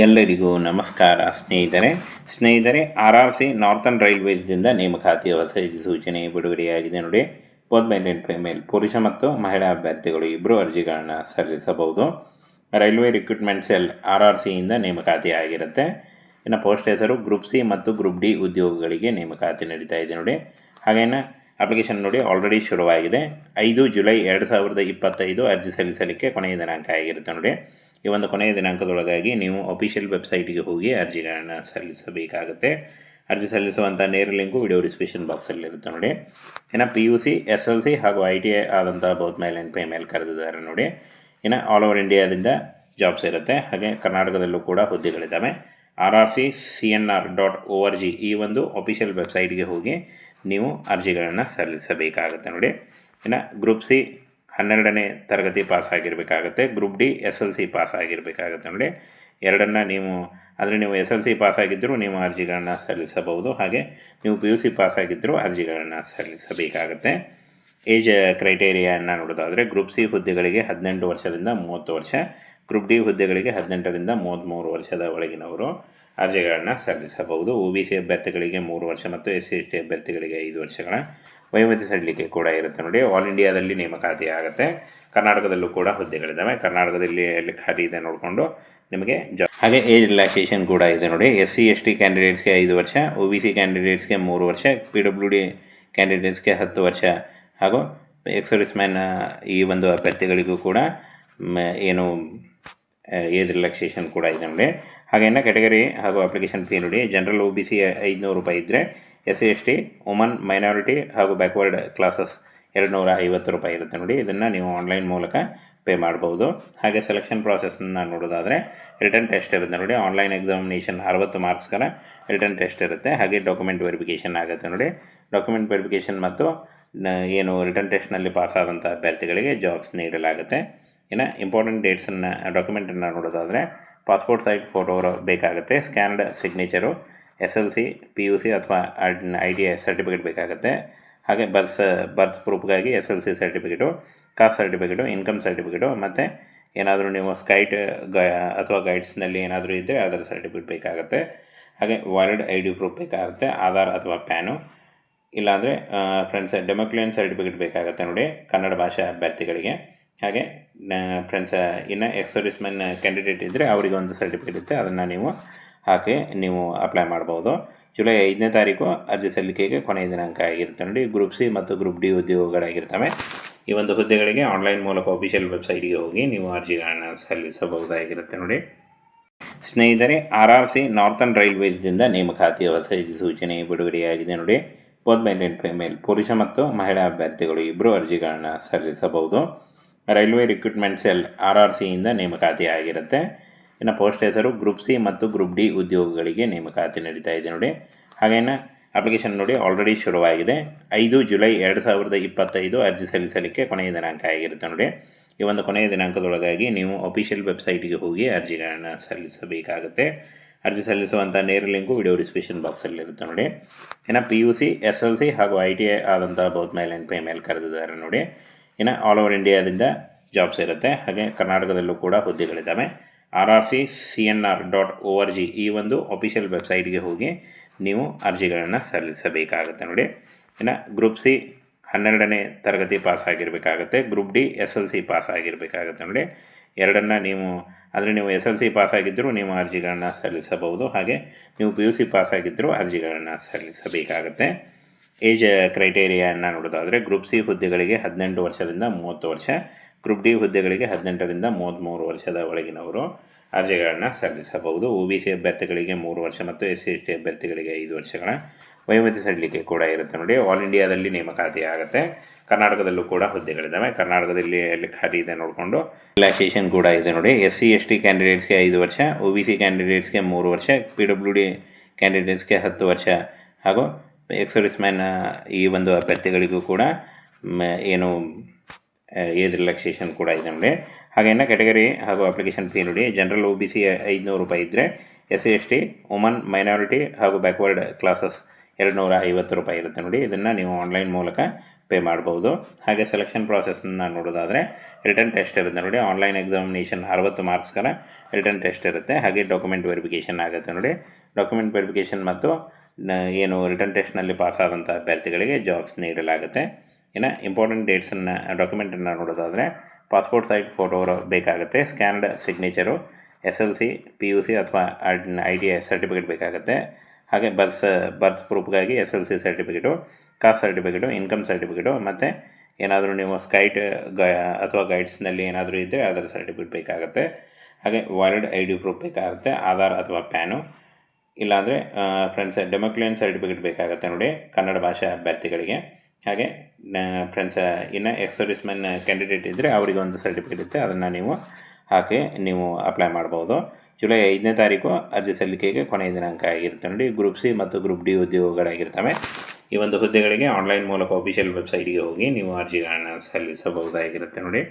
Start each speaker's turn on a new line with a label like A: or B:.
A: ಎಲ್ಲರಿಗೂ ನಮಸ್ಕಾರ ಸ್ನೇಹಿತರೆ. ಸ್ನೇಹಿತರೆ, ಆರ್ ಆರ್ ಸಿ ನಾರ್ತನ್ ರೈಲ್ವೇಸ್ದಿಂದ ನೇಮಕಾತಿ ಹೊಸ ಸೂಚನೆ ಬಿಡುಗಡೆಯಾಗಿದೆ ನೋಡಿ. ಬೋತ್ ಮೇಲ್ ಅಂಡ್ ಫಿಮೇಲ್ ಪುರುಷ ಮತ್ತು ಮಹಿಳಾ ಅಭ್ಯರ್ಥಿಗಳು ಇಬ್ಬರು ಅರ್ಜಿಗಳನ್ನು ಸಲ್ಲಿಸಬಹುದು. Railway recruitment cell R R ಸಿಯಿಂದ ನೇಮಕಾತಿ ಆಗಿರುತ್ತೆ ಇನ್ನು ಪೋಸ್ಟ್ ಹೆಸರು ಗ್ರೂಪ್ ಸಿ ಮತ್ತು ಗ್ರೂಪ್ ಡಿ ಉದ್ಯೋಗಗಳಿಗೆ ನೇಮಕಾತಿ ನಡೀತಾ ಇದೆ ನೋಡಿ. ಹಾಗೇನ ಅಪ್ಲಿಕೇಶನ್ ನೋಡಿ ಆಲ್ರೆಡಿ ಶುರುವಾಗಿದೆ. ಐದು ಜುಲೈ ಎರಡು ಸಾವಿರದ ಇಪ್ಪತ್ತೈದು ಅರ್ಜಿ ಸಲ್ಲಿಸಲಿಕ್ಕೆ ಕೊನೆಯ ದಿನಾಂಕ ಆಗಿರುತ್ತೆ ನೋಡಿ. ಈ ಒಂದು ಕೊನೆಯ ದಿನಾಂಕದೊಳಗಾಗಿ ನೀವು ಅಫಿಷಿಯಲ್ ವೆಬ್ಸೈಟ್ಗೆ ಹೋಗಿ ಅರ್ಜಿಗಳನ್ನು ಸಲ್ಲಿಸಬೇಕಾಗುತ್ತೆ. ಅರ್ಜಿ ಸಲ್ಲಿಸುವಂಥ ನೇರ ಲಿಂಕು ವಿಡಿಯೋ ಡಿಸ್ಕ್ರಿಪ್ಷನ್ ಬಾಕ್ಸಲ್ಲಿ ಇರುತ್ತೆ ನೋಡಿ. ಇನ್ನು P U C S L C ಹಾಗೂ ಐ ಟಿ ಐ ಆದಂಥ ಬೋತ್ ಮೇಲ್ ಆ್ಯಂಡ್ ಮೇಲೆ ಕರೆದಿದ್ದಾರೆ ನೋಡಿ. ಇನ್ನು ಆಲ್ ಓವರ್ ಇಂಡಿಯಾದಿಂದ ಜಾಬ್ಸ್ ಇರುತ್ತೆ. ಹಾಗೆ ಕರ್ನಾಟಕದಲ್ಲೂ ಕೂಡ ಹುದ್ದೆಗಳಿದ್ದಾವೆ. R R C C N R dot O R G ಈ ಒಂದು ಅಫಿಷಿಯಲ್ ವೆಬ್ಸೈಟ್ಗೆ ಹೋಗಿ ನೀವು ಅರ್ಜಿಗಳನ್ನು ಸಲ್ಲಿಸಬೇಕಾಗುತ್ತೆ ನೋಡಿ. ಇನ್ನು ಗ್ರೂಪ್ ಸಿ ಹನ್ನೆರಡನೇ ತರಗತಿ pass ಆಗಿರಬೇಕಾಗತ್ತೆ group D S L C pass ಆಗಿರಬೇಕಾಗತ್ತೆ ನೋಡಿ. ಎರಡನ್ನು ನೀವು, ಅಂದರೆ ನೀವು ಎಸ್ ಎಲ್ ಸಿ ಪಾಸ್ ಆಗಿದ್ದರೂ ನೀವು ಅರ್ಜಿಗಳನ್ನು ಸಲ್ಲಿಸಬಹುದು. ಹಾಗೆ ನೀವು ಪಿ ಯು ಸಿ ಪಾಸ್ ಆಗಿದ್ದರೂ ಅರ್ಜಿಗಳನ್ನು ಸಲ್ಲಿಸಬೇಕಾಗತ್ತೆ. ಏಜ್ ಕ್ರೈಟೇರಿಯಾನ ನೋಡೋದಾದರೆ ಗ್ರೂಪ್ ಸಿ ಹುದ್ದೆಗಳಿಗೆ ಹದಿನೆಂಟು ವರ್ಷದಿಂದ ಮೂವತ್ತು ವರ್ಷ, ಗ್ರೂಪ್ ಡಿ ಹುದ್ದೆಗಳಿಗೆ ಹದಿನೆಂಟರಿಂದ ಮೂವತ್ತ್ಮೂರು ವರ್ಷದ ಒಳಗಿನವರು ಅರ್ಜಿಗಳನ್ನು ಸಲ್ಲಿಸಬಹುದು. ಒ ಬಿ ಸಿ ಅಭ್ಯರ್ಥಿಗಳಿಗೆ ಮೂರು ವರ್ಷ ಮತ್ತು ಎಸ್ ಸಿ ಎಸ್ ಟಿ ಅಭ್ಯರ್ಥಿಗಳಿಗೆ ಐದು ವರ್ಷಗಳ ವಯೋಮಿತಿ ಸಡಿಲಿಕೆ ಕೂಡ ಇರುತ್ತೆ ನೋಡಿ. ಆಲ್ ಇಂಡಿಯಾದಲ್ಲಿ ನೇಮಕಾತಿ ಆಗುತ್ತೆ. ಕರ್ನಾಟಕದಲ್ಲೂ ಕೂಡ ಹುದ್ದೆಗಳಿದ್ದಾವೆ. ಕರ್ನಾಟಕದಲ್ಲಿ ಅಲ್ಲಿ ಖಾಲಿ ಇದೆ ನೋಡಿಕೊಂಡು ನಿಮಗೆ ಜಾಬ್ ಹಾಗೆ ಏಜ್ ರಿಲ್ಯಾಕ್ಸೇಷನ್ ಕೂಡ ಇದೆ ನೋಡಿ. ಎಸ್ ಸಿ ಎಸ್ ಟಿ ಕ್ಯಾಂಡಿಡೇಟ್ಸ್ಗೆ ಐದು ವರ್ಷ ಒ ಬಿ ಸಿ ಕ್ಯಾಂಡಿಡೇಟ್ಸ್ಗೆ ಮೂರು ವರ್ಷ ಪಿ ಡಬ್ಲ್ಯೂ ಡಿ ಕ್ಯಾಂಡಿಡೇಟ್ಸ್ಗೆ ಹತ್ತು ವರ್ಷ ಹಾಗೂ ಎಕ್ಸರ್ವಿಸ್ ಮ್ಯಾನ್ ಈ ಒಂದು ಅಭ್ಯರ್ಥಿಗಳಿಗೂ ಕೂಡ ಏನು ಏಜ್ ರಿಲ್ಯಾಕ್ಸೇಷನ್ ಕೂಡ ಇದೆ ನೋಡಿ. ಹಾಗೇನ ಕ್ಯಾಟಗರಿ ಹಾಗೂ ಅಪ್ಲಿಕೇಶನ್ ಫೀ ನೋಡಿ ಜನರಲ್ ಒ ಬಿ ಸಿ ಐದುನೂರು ರೂಪಾಯಿ ಇದ್ದರೆ S C S T woman minority ಹಾಗೂ ಬ್ಯಾಕ್ವರ್ಡ್ ಕ್ಲಾಸಸ್ ಎರಡು ನೂರ ಐವತ್ತು ರೂಪಾಯಿ ಇರುತ್ತೆ ನೋಡಿ. ಇದನ್ನು ನೀವು ಆನ್ಲೈನ್ ಮೂಲಕ ಪೇ ಮಾಡ್ಬೋದು. ಹಾಗೆ ಸೆಲೆಕ್ಷನ್ ಪ್ರಾಸೆಸ್ನ ನೋಡೋದಾದರೆ ರಿಟರ್ನ್ ಟೆಸ್ಟ್ ಇರುತ್ತೆ ನೋಡಿ. ಆನ್ಲೈನ್ ಎಕ್ಸಾಮಿನೇಷನ್ ಅರವತ್ತು ಮಾರ್ಕ್ಸ್ಗಳ ರಿಟರ್ನ್ ಟೆಸ್ಟ್ ಇರುತ್ತೆ. ಹಾಗೆ ಡಾಕ್ಯುಮೆಂಟ್ ವೆರಿಫಿಕೇಷನ್ ಆಗುತ್ತೆ ನೋಡಿ. ಡಾಕ್ಯುಮೆಂಟ್ ವೆರಿಫಿಕೇಷನ್ ಮತ್ತು ಏನು ರಿಟರ್ನ್ ಟೆಸ್ಟ್ನಲ್ಲಿ ಪಾಸ್ ಆದಂಥ ಅಭ್ಯರ್ಥಿಗಳಿಗೆ ಜಾಬ್ಸ್ ನೀಡಲಾಗುತ್ತೆ. ಇನ್ನು ಇಂಪಾರ್ಟೆಂಟ್ ಡೇಟ್ಸನ್ನು ಡಾಕ್ಯುಮೆಂಟನ್ನು ನೋಡೋದಾದರೆ ಪಾಸ್ಪೋರ್ಟ್ ಸೈಜ್ ಫೋಟೋ ಬೇಕಾಗುತ್ತೆ scanned signature S L C P U C ಅಥವಾ ಐ ಟಿ ಐ ಸರ್ಟಿಫಿಕೇಟ್ ಬೇಕಾಗುತ್ತೆ. ಹಾಗೆ birth birth ಪ್ರೂಫ್ಗಾಗಿ S L C certificate caste certificate income certificate ಮತ್ತು ಏನಾದರೂ ನೀವು ಸ್ಕೈಟ್ ಗ ಅಥವಾ ಗೈಡ್ಸ್ನಲ್ಲಿ ಏನಾದರೂ ಇದ್ದರೆ ಅದರ ಸರ್ಟಿಫಿಕೇಟ್ ಬೇಕಾಗುತ್ತೆ. ಹಾಗೆ ವ್ಯಾಲಿಡ್ ಐ ಡಿ ಪ್ರೂಫ್ ಬೇಕಾಗುತ್ತೆ, ಆಧಾರ್ ಅಥವಾ ಪ್ಯಾನು. ಇಲ್ಲಾಂದರೆ ಫ್ರೆಂಡ್ಸ್ ಡೆಮೋಕ್ಲಿಯನ್ ಸರ್ಟಿಫಿಕೇಟ್ ಬೇಕಾಗುತ್ತೆ ನೋಡಿ, ಕನ್ನಡ ಭಾಷೆ ಅಭ್ಯರ್ಥಿಗಳಿಗೆ. ಹಾಗೆ ಫ್ರೆಂಡ್ಸ್, ಇನ್ನು ಎಕ್ಸ್ ಮೆನ್ ಕ್ಯಾಂಡಿಡೇಟ್ ಇದ್ದರೆ ಅವರಿಗೆ ಒಂದು ಸರ್ಟಿಫಿಕೇಟ್ ಇರುತ್ತೆ, ಅದನ್ನು ನೀವು ಹಾಕಿ ನೀವು ಅಪ್ಲೈ ಮಾಡ್ಬೋದು. ಜುಲೈ ಐದನೇ ತಾರೀಕು ಅರ್ಜಿ ಸಲ್ಲಿಕೆಗೆ ಕೊನೆಯ ದಿನಾಂಕ ಆಗಿರುತ್ತೆ ನೋಡಿ ಗ್ರೂಪ್ ಸಿ ಮತ್ತು ಗ್ರೂಪ್ ಡಿ ಉದ್ಯೋಗಗಳಾಗಿರ್ತವೆ. ಈ ಒಂದು ಹುದ್ದೆಗಳಿಗೆ ಆನ್ಲೈನ್ ಮೂಲಕ ಅಫಿಷಿಯಲ್ ವೆಬ್ಸೈಟ್ಗೆ ಹೋಗಿ ನೀವು ಅರ್ಜಿಗಳನ್ನು ಸಲ್ಲಿಸಬಹುದಾಗಿರುತ್ತೆ ನೋಡಿ. ಸ್ನೇಹಿತರೆ ಆರ್ ಆರ್ ಸಿ ನಾರ್ತನ್ ರೈಲ್ವೇಸ್ದಿಂದ ನೇಮಕಾತಿ ಹೊಸ ಸೂಚನೆ ಬಿಡುಗಡೆಯಾಗಿದೆ ನೋಡಿ. ಬೋತ್ ಮೇಲ್ ಅಂಡ್ ಫಿಮೇಲ್ ಪುರುಷ ಮತ್ತು ಮಹಿಳಾ ಅಭ್ಯರ್ಥಿಗಳು ಇಬ್ಬರು ಅರ್ಜಿಗಳನ್ನು ಸಲ್ಲಿಸಬಹುದು. Railway recruitment cell R R ಸಿಯಿಂದ ನೇಮಕಾತಿ ಆಗಿರುತ್ತೆ. ಇನ್ನು ಪೋಸ್ಟ್ ಹೆಸರು ಗ್ರೂಪ್ ಸಿ ಮತ್ತು ಗ್ರೂಪ್ ಡಿ ಉದ್ಯೋಗಗಳಿಗೆ ನೇಮಕಾತಿ ನಡೀತಾ ಇದೆ ನೋಡಿ. ಹಾಗೇನ ಅಪ್ಲಿಕೇಶನ್ ನೋಡಿ ಆಲ್ರೆಡಿ ಶುರುವಾಗಿದೆ. ಐದು ಜುಲೈ ಎರಡು ಸಾವಿರದ ಇಪ್ಪತ್ತೈದು ಅರ್ಜಿ ಸಲ್ಲಿಸಲಿಕ್ಕೆ ಕೊನೆಯ ದಿನಾಂಕ ಆಗಿರುತ್ತೆ ನೋಡಿ. ಈ ಒಂದು ಕೊನೆಯ ದಿನಾಂಕದೊಳಗಾಗಿ ನೀವು ಅಫಿಷಿಯಲ್ ವೆಬ್ಸೈಟಿಗೆ ಹೋಗಿ ಅರ್ಜಿಗಳನ್ನು ಸಲ್ಲಿಸಬೇಕಾಗುತ್ತೆ. ಅರ್ಜಿ ಸಲ್ಲಿಸುವಂಥ ನೇರ ಲಿಂಕು ವಿಡಿಯೋ ಡಿಸ್ಕ್ರಿಪ್ಷನ್ ಬಾಕ್ಸಲ್ಲಿರುತ್ತೆ ನೋಡಿ. ಇನ್ನು P U C S L C ಹಾಗೂ ಐ ಟಿ ಐ ಆದಂಥ ಬೌತ್ ಮೇಲ್ ಆ್ಯಂಡ್ ಫಿಮೇಲ್ ಕರೆದಿದ್ದಾರೆ ನೋಡಿ. ಇನ್ನು ಆಲ್ ಓವರ್ ಇಂಡಿಯಾದಿಂದ ಜಾಬ್ಸ್ ಇರುತ್ತೆ. ಹಾಗೆ ಕರ್ನಾಟಕದಲ್ಲೂ ಕೂಡ ಹುದ್ದೆಗಳಿದ್ದಾವೆ. R R C C N R dot O R G ಈ ಒಂದು ಅಫಿಷಿಯಲ್ ವೆಬ್ಸೈಟ್ಗೆ ಹೋಗಿ ನೀವು ಅರ್ಜಿಗಳನ್ನು ಸಲ್ಲಿಸಬೇಕಾಗುತ್ತೆ ನೋಡಿ. ಇನ್ನು ಗ್ರೂಪ್ ಸಿ ಹನ್ನೆರಡನೇ ತರಗತಿ pass ಆಗಿರಬೇಕಾಗತ್ತೆ. Group D S L C pass ಆಗಿರಬೇಕಾಗತ್ತೆ ನೋಡಿ. ಎರಡನ್ನು ನೀವು ಅಂದರೆ ನೀವು ಎಸ್ ಎಲ್ ಸಿ ಪಾಸ್ ಆಗಿದ್ದರೂ ನೀವು ಅರ್ಜಿಗಳನ್ನು ಸಲ್ಲಿಸಬಹುದು. ಹಾಗೆ ನೀವು ಪಿ ಯು ಸಿ ಪಾಸ್ ಆಗಿದ್ದರೂ ಅರ್ಜಿಗಳನ್ನು ಸಲ್ಲಿಸಬೇಕಾಗುತ್ತೆ. ಏಜ್ ಕ್ರೈಟೇರಿಯಾನ ನೋಡೋದಾದರೆ ಗ್ರೂಪ್ ಸಿ ಹುದ್ದೆಗಳಿಗೆ ಹದಿನೆಂಟು ವರ್ಷದಿಂದ ಮೂವತ್ತು ವರ್ಷ, ಗ್ರೂಪ್ ಡಿ ಹುದ್ದೆಗಳಿಗೆ ಹದಿನೆಂಟರಿಂದ ಮೂವತ್ತ್ಮೂರು ವರ್ಷದ ಒಳಗಿನವರು ಅರ್ಜಿಗಳನ್ನು ಸಲ್ಲಿಸಬಹುದು. ಒ ಬಿ ಸಿ ಅಭ್ಯರ್ಥಿಗಳಿಗೆ ಮೂರು ವರ್ಷ ಮತ್ತು ಎಸ್ ಸಿ ಎಸ್ ಟಿ ಅಭ್ಯರ್ಥಿಗಳಿಗೆ ಐದು ವರ್ಷಗಳ ವಯೋಮಿತಿ ಸಡಿಲಿಕೆ ಕೂಡ ಇರುತ್ತೆ ನೋಡಿ. ಆಲ್ ಇಂಡಿಯಾದಲ್ಲಿ ನೇಮಕಾತಿ ಆಗುತ್ತೆ. ಕರ್ನಾಟಕದಲ್ಲೂ ಕೂಡ ಹುದ್ದೆಗಳಿದ್ದಾವೆ ಕರ್ನಾಟಕದಲ್ಲಿ ಎಲ್ಲಿ ಖಾಲಿ ಇದೆ ನೋಡಿಕೊಂಡು. ರಿಲ್ಯಾಕ್ಸೇಷನ್ ಕೂಡ ಇದೆ ನೋಡಿ. ಎಸ್ ಸಿ, ಎಸ್ ಟಿ ಕ್ಯಾಂಡಿಡೇಟ್ಸ್ಗೆ ಐದು ವರ್ಷ, ಒ ಬಿ ಸಿ ಕ್ಯಾಂಡಿಡೇಟ್ಸ್ಗೆ ಮೂರು ವರ್ಷ, ಪಿ ಡಬ್ಲ್ಯೂ ಡಿ ಕ್ಯಾಂಡಿಡೇಟ್ಸ್ಗೆ ಹತ್ತು ವರ್ಷ ಹಾಗೂ ಎಕ್ಸ್ ಮ್ಯಾನ್ ಈ ಒಂದು ಅಭ್ಯರ್ಥಿಗಳಿಗೂ ಕೂಡ ಏನು ಏಜ್ ರಿಲ್ಯಾಕ್ಸೇಷನ್ ಕೂಡ ಇದೆ ನೋಡಿ. ಹಾಗೇನ ಕ್ಯಾಟಗರಿ ಹಾಗೂ ಅಪ್ಲಿಕೇಶನ್ ಫೀ ನೋಡಿ. ಜನರಲ್ ಒ ಬಿ ಸಿ ಐದುನೂರು ರೂಪಾಯಿ ಇದ್ದರೆ S C S T, woman, minority ಹಾಗೂ ಬ್ಯಾಕ್ವರ್ಡ್ ಕ್ಲಾಸಸ್ ಎರಡು ನೂರ ಐವತ್ತು ರೂಪಾಯಿ ಇರುತ್ತೆ ನೋಡಿ. ಇದನ್ನು ನೀವು ಆನ್ಲೈನ್ ಮೂಲಕ ಪೇ ಮಾಡ್ಬೋದು. ಹಾಗೆ ಸೆಲೆಕ್ಷನ್ ಪ್ರಾಸೆಸ್ನ ನೋಡೋದಾದರೆ ರಿಟರ್ನ್ ಟೆಸ್ಟ್ ಇರುತ್ತೆ ನೋಡಿ. ಆನ್ಲೈನ್ ಎಕ್ಸಾಮಿನೇಷನ್ ಅರವತ್ತು ಮಾರ್ಕ್ಸ್ಗಳ ರಿಟರ್ನ್ ಟೆಸ್ಟ್ ಇರುತ್ತೆ. ಹಾಗೆ ಡಾಕ್ಯುಮೆಂಟ್ ವೆರಿಫಿಕೇಷನ್ ಆಗುತ್ತೆ ನೋಡಿ. ಡಾಕ್ಯುಮೆಂಟ್ ವೆರಿಫಿಕೇಷನ್ ಮತ್ತು ಏನು ರಿಟರ್ನ್ ಟೆಸ್ಟ್ನಲ್ಲಿ ಪಾಸ್ ಆದಂಥ ಅಭ್ಯರ್ಥಿಗಳಿಗೆ ಜಾಬ್ಸ್ ನೀಡಲಾಗುತ್ತೆ. ಇನ್ನು ಇಂಪಾರ್ಟೆಂಟ್ ಡೇಟ್ಸನ್ನು ಡಾಕ್ಯುಮೆಂಟನ್ನು ನೋಡೋದಾದರೆ ಪಾಸ್ಪೋರ್ಟ್ ಸೈಜ್ ಫೋಟೋ ಬೇಕಾಗುತ್ತೆ. Scanned signature S L C P U C ಅಥವಾ ಐ ಟಿ ಐ ಸರ್ಟಿಫಿಕೇಟ್ ಬೇಕಾಗುತ್ತೆ. ಹಾಗೆ birth birth ಪ್ರೂಫ್ಗಾಗಿ S L C certificate caste certificate income certificate ಮತ್ತು ಏನಾದರೂ ನೀವು ಸ್ಕೈಟ್ ಗ ಅಥವಾ ಗೈಡ್ಸ್ನಲ್ಲಿ ಏನಾದರೂ ಇದ್ದರೆ ಅದರ ಸರ್ಟಿಫಿಕೇಟ್ ಬೇಕಾಗುತ್ತೆ. ಹಾಗೆ ವ್ಯಾಲಿಡ್ ಐ ಡಿ ಪ್ರೂಫ್ ಬೇಕಾಗುತ್ತೆ, ಆಧಾರ್ ಅಥವಾ ಪ್ಯಾನು ಇಲ್ಲಾಂದರೆ ಫ್ರೆಂಡ್ಸ್ ಡೆಮೋಕ್ಲಿಯನ್ ಸರ್ಟಿಫಿಕೇಟ್ ಬೇಕಾಗುತ್ತೆ ನೋಡಿ ಕನ್ನಡ ಭಾಷಾ ಅಭ್ಯರ್ಥಿಗಳಿಗೆ. ಹಾಗೆ ಫ್ರೆಂಡ್ಸ್ ಇನ್ನು ಎಕ್ಸ್ ಸರ್ವಿಸ್ಮೆನ್ ಕ್ಯಾಂಡಿಡೇಟ್ ಇದ್ದರೆ ಅವರಿಗೆ ಒಂದು ಸರ್ಟಿಫಿಕೇಟ್ ಇರುತ್ತೆ, ಅದನ್ನು ನೀವು ಹಾಕಿ ನೀವು ಅಪ್ಲೈ ಮಾಡ್ಬೋದು. ಜುಲೈ ಐದನೇ ತಾರೀಕು ಅರ್ಜಿ ಸಲ್ಲಿಕೆಗೆ ಕೊನೆಯ ದಿನಾಂಕ ಆಗಿರುತ್ತೆ ನೋಡಿ. ಗ್ರೂಪ್ ಸಿ ಮತ್ತು ಗ್ರೂಪ್ ಡಿ ಉದ್ಯೋಗಗಳಾಗಿರ್ತವೆ. ಈ ಒಂದು ಹುದ್ದೆಗಳಿಗೆ ಆನ್ಲೈನ್ ಮೂಲಕ ಅಫಿಷಿಯಲ್ ವೆಬ್ಸೈಟ್ಗೆ ಹೋಗಿ ನೀವು ಅರ್ಜಿಗಳನ್ನು ಸಲ್ಲಿಸಬಹುದಾಗಿರುತ್ತೆ ನೋಡಿ.